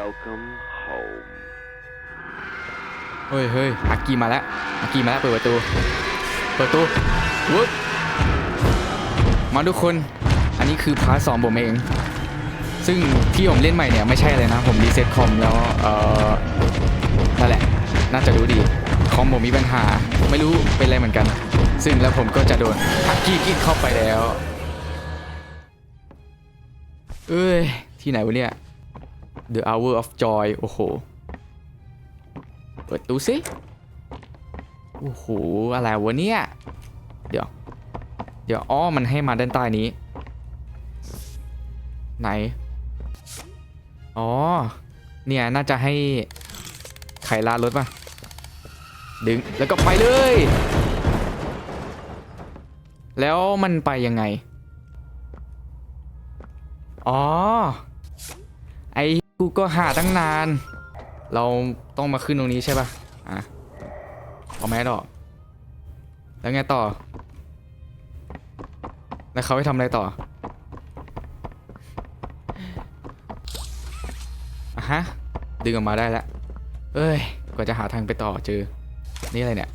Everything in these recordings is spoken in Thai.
Welcome home. เฮ้ยเฮ้ยอากีมาแล้วอากีมาแล้วเปิดประตู เปิดประตูวุ๊บมาทุกคน อันนี้คือพาร์ทสองผมเอง ซึ่งที่ผมเล่นใหม่เนี่ยไม่ใช่เลยนะ ผมรีเซ็ตคอมแล้วเออนั่นแหละ น่าจะรู้ดี คอมผมมีปัญหา ไม่รู้เป็นอะไรเหมือนกัน ซึ่งแล้วผมก็จะโดนอากีกินเข้าไปแล้ว เอ้ย ที่ไหนวะเนี่ย The Hour of Joy โอ้โห เปิดตู้สิโอ้โห อะไรวะเนี่ย เดี๋ยว เดี๋ยว อ้อ มันให้มาด้านใต้นี้ ไหน อ๋อ เนี่ย น่าจะให้ไขลานรถป่ะ ดึง แล้วก็ไปเลย แล้วมันไปยังไง อ๋อ กูก็หาตั้งนาน เราต้องมาขึ้นตรงนี้ใช่ป่ะ อะเอาแมสออก แล้วไงต่อ แล้วเขาให้ทำอะไรต่ออะฮะ ดึงออกมาได้แล้วเอ้ย กว่าจะหาทางไปต่อเจอ นี่อะไรเนี่ย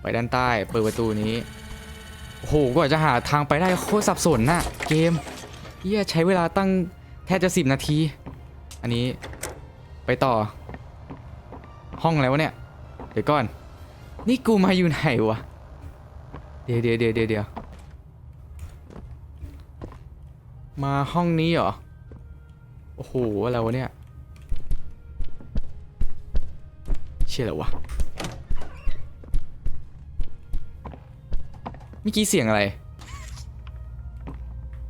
ไปด้านใต้ เปิดประตูนี้ โอ้โห กว่าจะหาทางไปได้โคตรสับสนน่ะ เกม เฮียใช้เวลาตั้งแทบจะสิบนาที อันนี้ไปต่อ ห้องแล้วะเนี่ย เดี๋ยวก่อน นี่กูมาอยู่ไหนวะ เดี๋ยวเดี๋ยวเดี๋ยวเดี๋ยวมาห้องนี้เหรอ โอ้โห อะไรวะเนี่ย เชี่ยอะไรวะ เมื่อกี้เสียงอะไร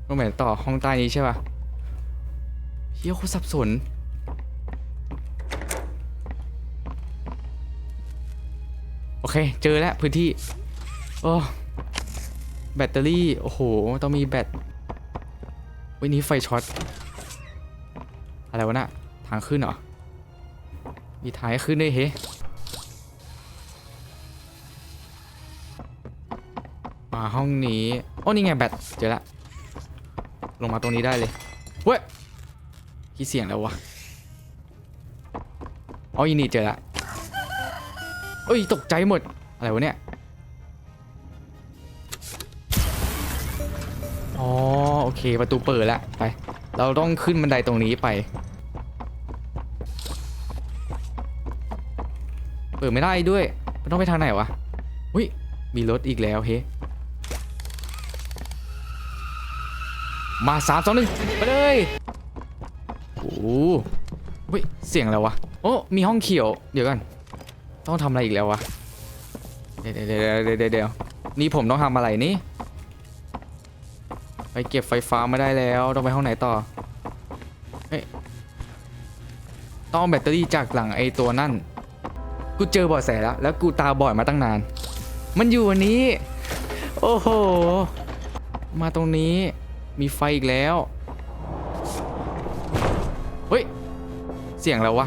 ต้องไปต่อห้องใต้นี้ใช่ป่ะเฮียโคตรสับสน โอเค เจอแล้วพื้นที่ โอ้แบตเตอรี่ โอ้โห ต้องมีแบตวันนี้ไฟช็อต อะไรวะน่ะ ทางขึ้นเหรอ มีทางขึ้นด้วยเฮ้มาห้องนี้ โอ้ นี่ไงแบต เจอละ ลงมาตรงนี้ได้เลยเว้ยกี่เสียงแล้ววะอ๋ออีนี่เจอละเอ้ยตกใจหมด อะไรวะเนี่ยอ๋อโอเคประตูเปิดแล้วไป เราต้องขึ้นบันไดตรงนี้ไป เปิดไม่ได้ด้วยมันต้องไปทางไหนวะอุ้ยมีรถอีกแล้วเฮ้ มาสามสองหนึ่งไปเลยโอ้โหเฮ้ยเสียงอะไรวะโอ้มีห้องเขียวเดี๋ยวกัน ต้องทำอะไรอีกแล้ววะเดี๋ยวเดี๋ยวเดี๋ยวนี่ผมต้องทำอะไรนี่ไปเก็บไฟฟ้าไม่ได้แล้วต้องไปห้องไหนต่อเฮ้ยต้องเอาแบตเตอรี่จากหลังไอตัวนั่นกูเจอบาะแสแล้วแล้วกูตาบอดมาตั้งนาน มันอยู่อันนี้ โอ้โห มาตรงนี้ มีไฟอีกแล้ว เฮ้ย เสียงแล้ววะ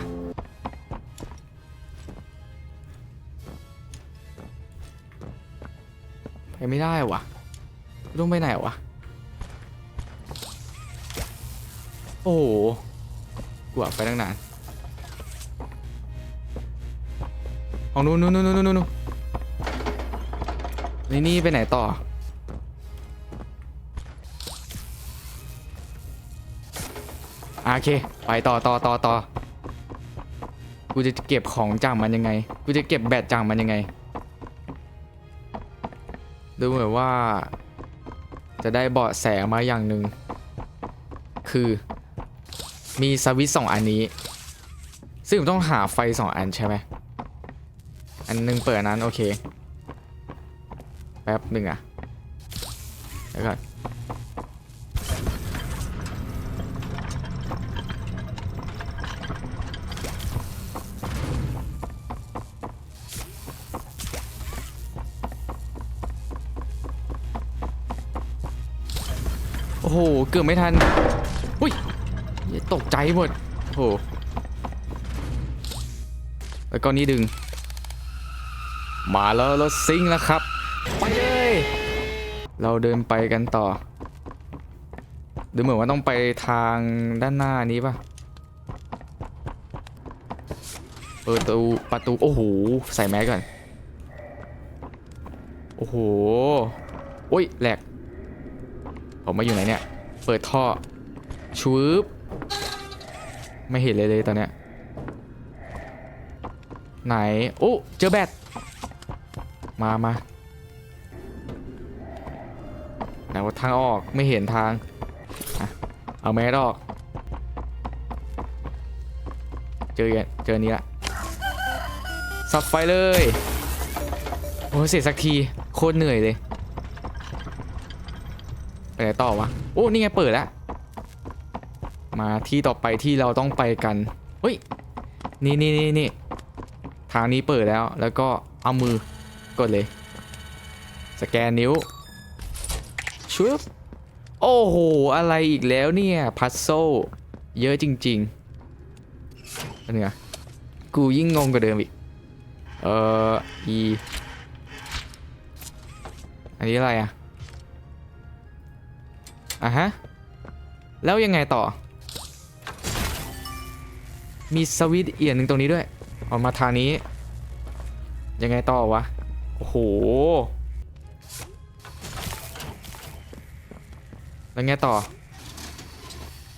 ไปไม่ได้วะต้องไปไหนวะ โอ้โหกูอะไปตั้งนานของนู้นนู้นนู้นนู้นนู้นนี่นี่ไปไหนต่อ โอเค ไปต่อต่อต่อต่อกูจะเก็บของจากมันยังไง กูจะเก็บแบตจากมันยังไง ดูเหมือนว่า จะได้เบาะแสมาอย่างหนึ่ง คือ มีสวิตช์สองอันนี้ ซึ่งต้องหาไฟสองอันใช่ไหม อันหนึงเปิดนนั้น โอเค แป๊บหนึ่งอะแล้วก่อน โอ้โห เกือบไม่ทัน อุ้ย ตกใจหมด โอ้โห แล้วก็นี่ดึง มาแล้วรถซิงแล้วครับ ไปเลย เราเดินไปกันต่อ ดูเหมือนว่าต้องไปทางด้านหน้านี้ป่ะเปิดประตูประตู โอ้โห ใส่แมสก่อน โอ้โห โอ้ยแหลก ผมมาอยู่ไหนเนี่ย เปิดท่อชูบไม่เห็นเลยเลยตอนเนี้ย ไหน โอ้ เจอแบต มามาไหนว่าทางออกไม่เห็นทางอเอาแมสออก เจอเจอนี้ละสับไฟเลย โอ้เสร็จสักที โคตรเหนื่อยเลย ไปไหนต่อวะ โอ้ นี่ไงเปิดแล้ว มาที่ต่อไปที่เราต้องไปกัน เฮ้ย นี่นี่นี่นี่ทางนี้เปิดแล้ว แล้วก็เอามือกดเลย สแกนนิ้วชุบโอ้โห อะไรอีกแล้วเนี่ย พัซโซเยอะจริงๆเป็นไงกูยิ่งงงกว่าเดิมอีก เอ่อ e อันนี้อะไรอะ อะฮะ แล้วยังไงต่อ มีสวิตเอียนหนึ่งตรงนี้ด้วยออกมาทางนี้ ยังไงต่อวะ โอ้โห แล้วไงต่อ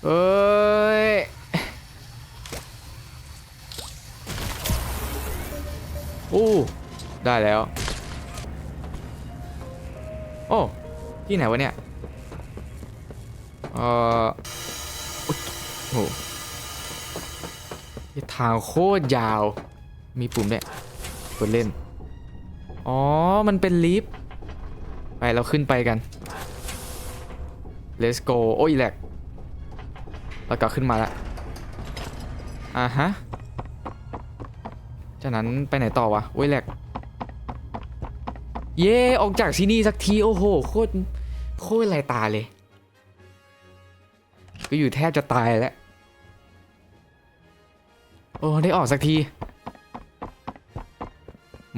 เอ้ย โอ้ ได้แล้ว โอ้ ที่ไหนวะเนี่ย เออโอ้โหทางโคตรยาว มีปุ่มด้วยกดเล่น อ๋อ มันเป็นลิฟต์ ไป เราขึ้นไปกัน let's go โอ้ยแหลกแล้วก็ขึ้นมาแล้วอ่าฮะ จากนั้นไปไหนต่อวะ โอ้ยแหลกเย่ออกจากที่นี่สักที โอ้โห โคตร โคตรไรตาเลย ก็อยู่แทบจะตายแล้ว โอ้ได้ออกสักที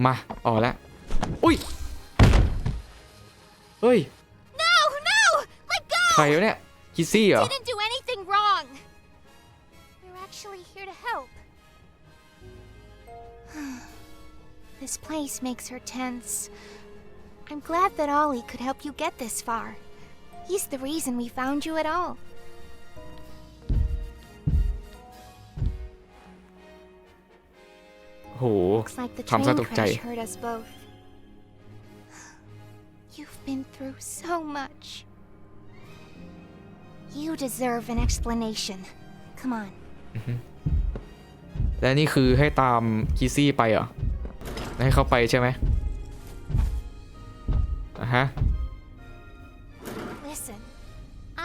มา ออกแล้ว อุ้ย เฮ้ย No, no! Let go! ใครวะเนี่ย คิสซี่เหรอ Didn't do anything wrong. We're actually here to help. this place makes her tense. I'm glad that Ollie could help you get this far. He's the reason we found you at all. โห Looks like the Tham gia train tục chạy. crash hurt us both. You've been through so much. You deserve an explanation. Come on. และนี่คือให้ตามคิสซี่ไปเหรอแล้วให้เขาไปใช่ไหมอะฮะ Listen,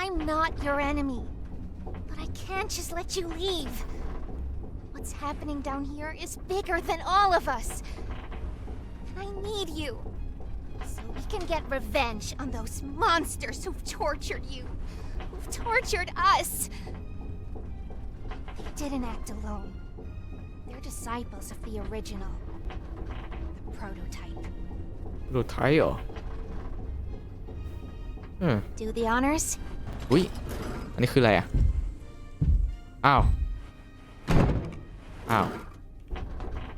I'm not your enemy, but I can't just let you leave. What's happening down here is bigger than all of us. And I need you. So we can get revenge on those monsters who've tortured you, who've tortured us. They didn't act alone. They're disciples of the original, the prototype. หลุดไทยเหรอเออ Do the honors? อุ้ย อันนี้คืออะไรอ่ะ อ้าว อ้าว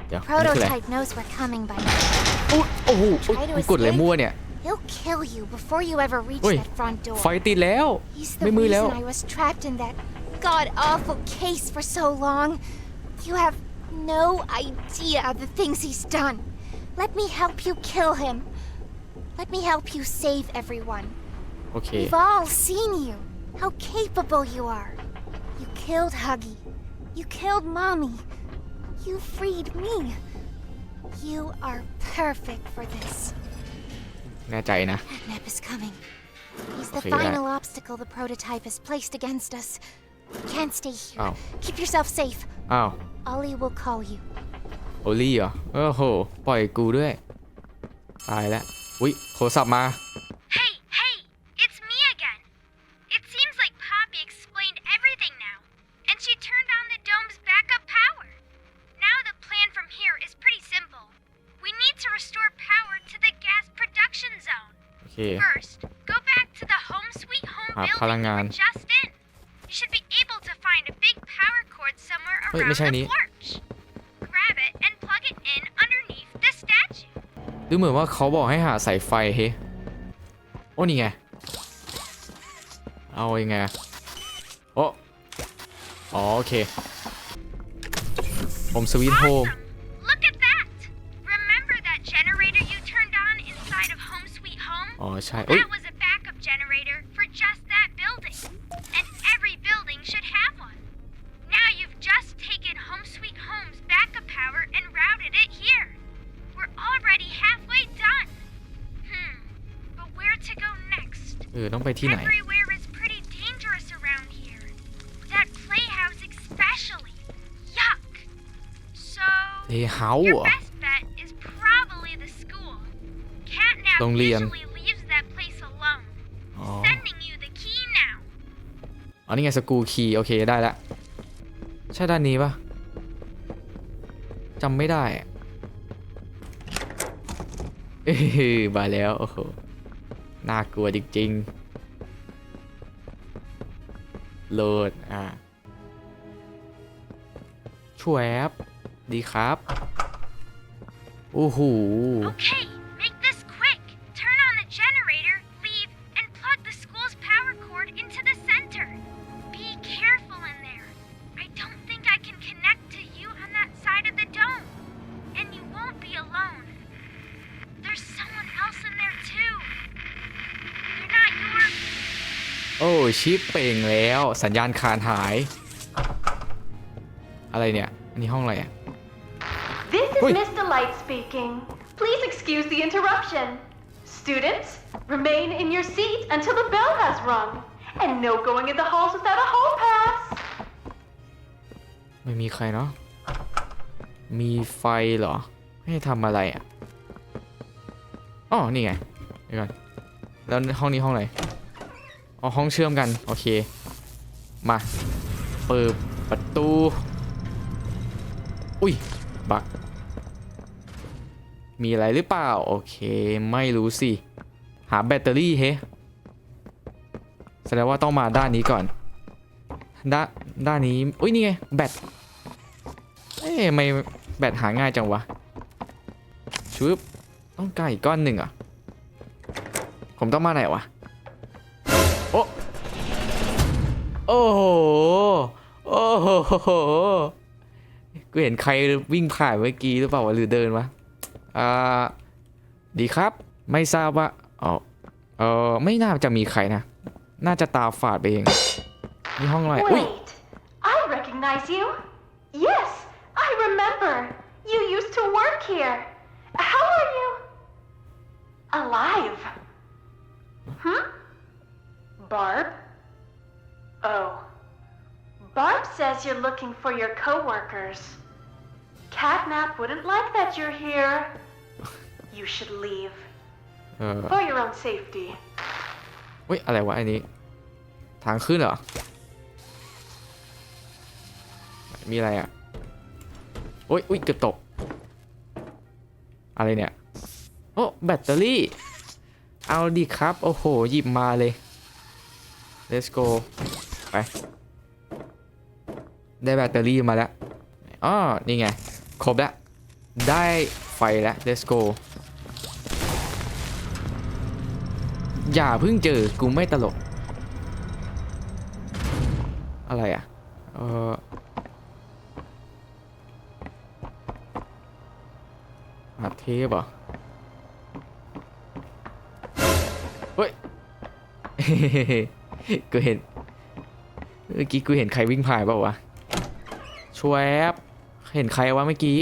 เดี๋ยว อันนี้คืออะไร Prototype knows we're coming by now. อุ๊ยโอ้โหอุ๊ย Try to กูกดอะไร escape? มั่วเนี่ย He'll kill you before you ever reach Ui, that front door. ไฟติดแล้ว He's ไม่ the มือแล้ว reason I was trapped in that god awful case for so long. You have no idea of the things he's done. Let me help you kill him. Let me help you save everyone. โอเค We've all seen you. How capable you are. You killed Huggy. You killed Mommy. You freed me. You are perfect for this. แน่ใจนะ Nep is coming. He's the Okay, that- final obstacle the prototype has placed against us. Can't stay here. Oh. Keep yourself safe. อ้าว Ollie will call you. โอลี่เหรอโอ้โห ปล่อยกูด้วย ตายแล้ว อุ้ย โทรศัพท์มา ลังงาน เฮ้ย ไม่ใช่นี้ ดูเหมือนว่าเขาบอกให้หาสายไฟเฮ้โอ้นี่ไง เอาอยัางไงโอ้อ๋อโอเค ผมสวีทโฮม อ๋อใช่เอ้ย เออต้องไปที่ไหน Everywhere is pretty dangerous around here. That playhouse especially. Yuck. So เฮเฮาเหร your อ best bet is probably the school. Catnap โรงเรียน usually leaves that place alone. อ๋อ Sending you the key now. อ๋อนี่ไงสกูคีโอเคได้แล้วใช่ด้านนี้ปะจำไม่ได้อะเอ้ยมาแล้วโอ้โห น่ากลัวจริงๆโหลดอ่าช่วยแอปดีครับ โอ้โห Okay, ชิปเป่งแล้ว สัญญาณขาดหาย อะไรเนี่ย อันนี้ห้องอะไรอะ This is Oi. Miss Delight speaking. Please excuse the interruption. Students, remain in your seat until the bell has rung. And no going in the halls without a hall pass. ไม่มีใครเนาะ มีไฟเหรอ ให้ทำอะไรอะ อ๋อ นี่ไง เดี๋ยวก่อน แล้วห้องนี้ห้องไห อห้องเชื่อมกัน โอเค มา เปิดประตู อุ้ย บัก มีอะไรหรือเปล่า โอเค ไม่รู้สิ หาแบตเตอรี่เฮ้แสดงว่าต้องมาด้านนี้ก่อน ด้านด้านนี้ อุ้ย นี่ไง แบต เอ๊ะไม่แบตหาง่ายจังวะชึบต้องการอีกก้อนหนึ่งอะ ผมต้องมาไหนวะ โอ้โอ้โห โอ้โห กูเห็นใครวิ่งผ่านเมื่อกี้หรือเปล่าวะหรือเดินวะอ่า ดีครับ ไม่ทราบว่าอ๋อเออไม่น่าจะมีใครนะ น่าจะตาฝาดไปเอง นี่ห้องอะไร อุ้ย Wait, I recognize you. Yes, I remember. You used to work here. How are you? Alive. Hmm? Barb? Oh. Barb says you're looking for your coworkers. Catnap wouldn't like that you're here. You should leave. เออ For your own safety. เฮ้ยอะไรวะอันนี้ ทางขึ้นเหรอ มีอะไรอะโอ้ยอุ้ยเกือบตก อะไรเนี่ย โอ้แบตเตอรี่ เอาดีครับ โอ้โห หยิบมาเลย let's go ไป ได้แบตเตอรี่มาแล้วอ๋อนี่ไง ครบแล้ว ได้ไฟแล้ว let's go อย่าเพิ่งเจอ กูไม่ตลก อะไรอะ เอออัดเทปเหรอเฮ้ย กูเห็นเมื่อกี้กูเห็นใครวิ่งผ่านเปล่าวะชวยแอปเห็นใครวะเมื่อกี้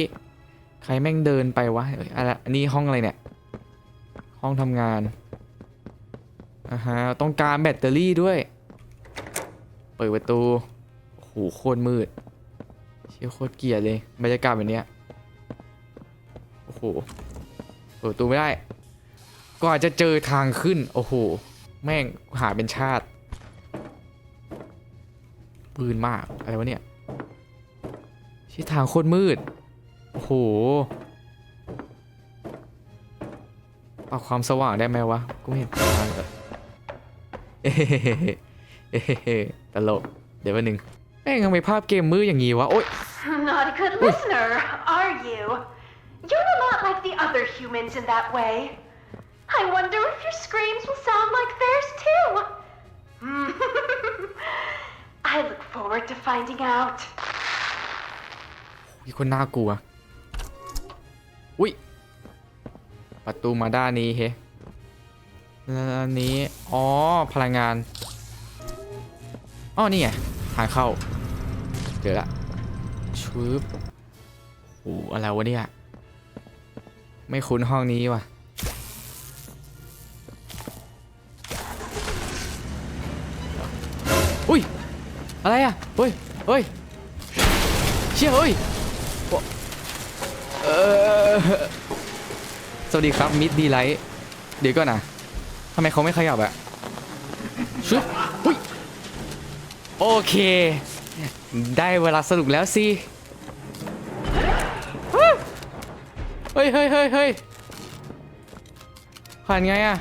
ใครแม่งเดินไปวะเออะไรนนี้ห้องอะไรเนี่ย ห้องทำงานอ่าฮะต้องการแบตเตอรี่ด้วย เปิดประตูโอ้โหโคตรมืด เชี่ยโคตรเกลียดเลยบรรยากาศแบบเนี้ยโอ้โหเปิดประตูไม่ได้ ก็อาจจะเจอทางขึ้น โอ้โห แม่งหาเป็นชาติ ปืนมาก อะไรวะเนี่ยชี่ทางโคตรมืด โอ้โหปรับความสว่างได้ไหมวะ กูไม่เห็นทางเลยเอ้เฮ้เฮ้เฮ้เฮ้ตลก เดี๋ยววันหนึ่งแม่งทำไมภาพเกมมืดอย่างงี้วะ โอ๊ย Hmm. not a good listener, are you? You're a lot like the other humans in that way. I wonder if your screams will sound like theirs too. I look forward to finding out. มีคนน่ากลัว อุ้ย ประตูมาด้านนี้เฮะแล้วอันนี้ อ๋อ พลังงาน อ๋อ นี่ไงทางเข้า เจอละชืบโอ้อะไรวะเนี่ย ไม่คุ้นห้องนี้ว่ะ อะไรอะเฮ้ยเฮ้ยเชี่ยเฮ้ยเออสวัสดีครับมิดดีไลท์เดี๋ยวก่อนนะทำไมเขาไม่ขยับอะชุบอุ้ยโอเค ได้เวลาสรุปแล้วสิเฮ้ยเฮ้ยเฮ้ยเฮ้ยผ่านไงอะ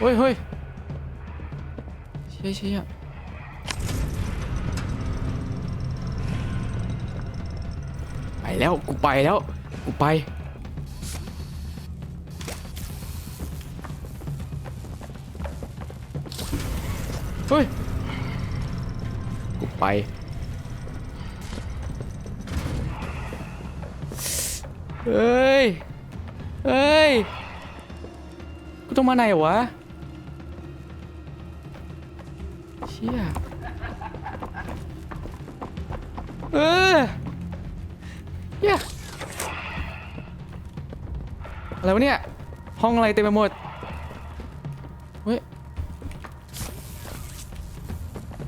เฮ้ยเฮ้ย ชี่ยเชี่ยไปแล้วกูไปแล้วกูไปเฮ้ยกูไปเฮ้ยเฮ้ยกูต้องมาไหนวะ ชี่ยเออเฮียอะไรวะเนี่ย ห้องอะไรเต็มไปหมด เฮ้ย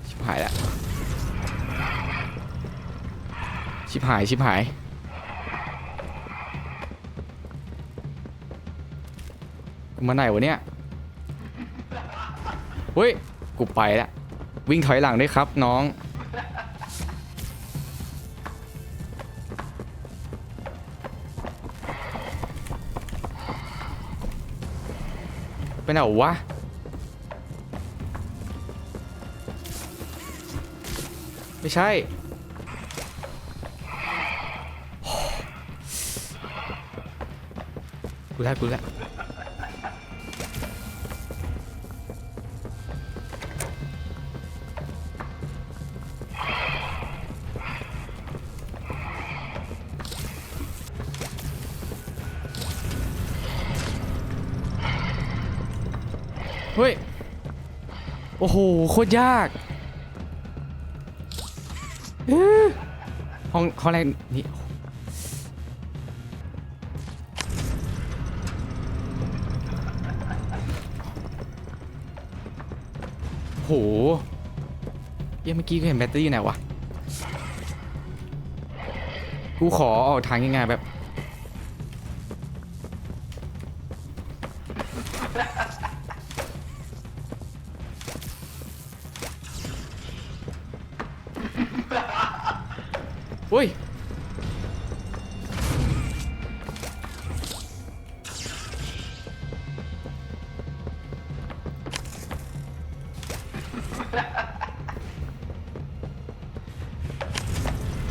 ชิบหายละ ชิบหาย ชิบหายกูมาไหนวะเนี่ย เฮ้ย กูไปละ วิ่งถอยหลังด้วยครับน้อง ไปไหนวะไม่ใช่ กูแล้กูแล้ โหโคตรยากเอ๊ะห้องห้องแรกนี่โหเหี้ยังเมื่อกี้ก็เห็นแบตเตอรี่ไหนวะ กูขอออกทางง่ายๆแบบ อุ้ย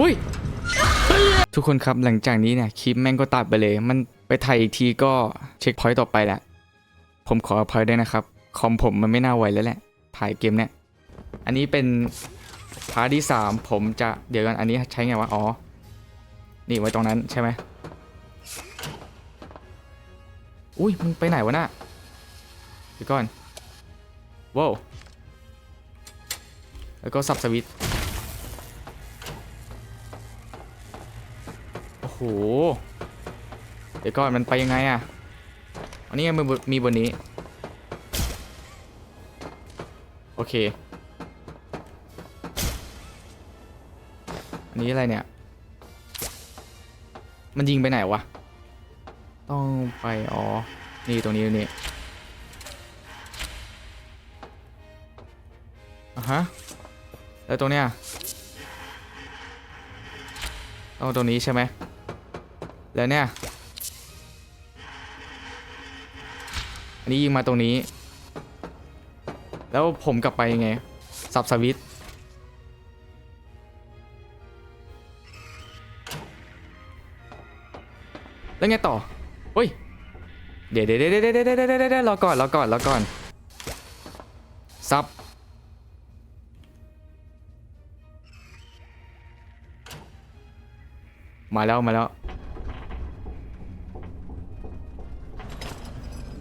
อุ้ยทุกคนครับหลังจากนี้เนี่ยคลิปแม่งก็ตัดไปเลย มันไปถ่ายอีกทีก็เช็คพอยต์ต่อไปแหละ ผมขออภัยด้วยนะครับ คอมผมมันไม่น่าไหวแล้วแหละถ่ายเกมเนี่ย อันนี้เป็น พาร์ทที่ 3 ผมจะเดี๋ยวกันอันนี้ใช้ไงวะ อ๋อ นี่ไว้ตรงนั้นใช่ไหมอุ้ยมึงไปไหนวะน่ะเดี๋ยวก่อนว้าวแล้วก็สับสวิตโอ้โห เดี๋ยวก่อนมันไปยังไงอะอันนี้มันมีบนนี้ โอเค นี้อะไรเนี่ย มันยิงไปไหนวะ ต้องไปอ๋อ นี่ตรงนี้นี้อะฮะ แล้วตรงเนี้ยต้องตรงนี้ใช่ไหม แล้วเนี่ย อันนี้ยิงมาตรงนี้ แล้วผมกลับไปยังไง สับสวิต แล้วไงต่อเฮ้ยเดี๋ยวเดี๋ยวเดี๋ยวเดี๋ยวเดี๋ยวเดี๋ยวเดี๋ยวรอก่อนรอก่อนรอก่อนซับมาแล้วมาแล้ว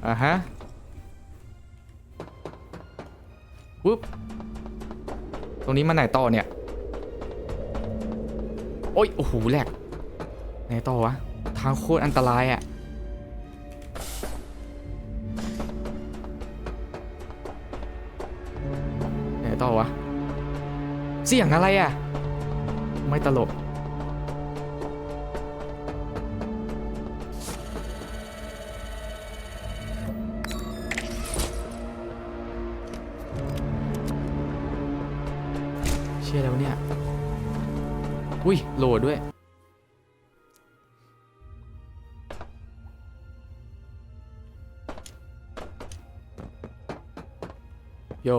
อ่าฮะปุ๊บ ตรงนี้มันไหนต่อเนี่ย โอ้ย โอ้โหแหลกไหนต่อวะางโคตรอันตรายอะ่ะไหนต่อวะ เสียงอะไรอะ่ะ ไม่ตลก เชื่อแล้วเนี่ย อุ้ยโหลดด้วย โย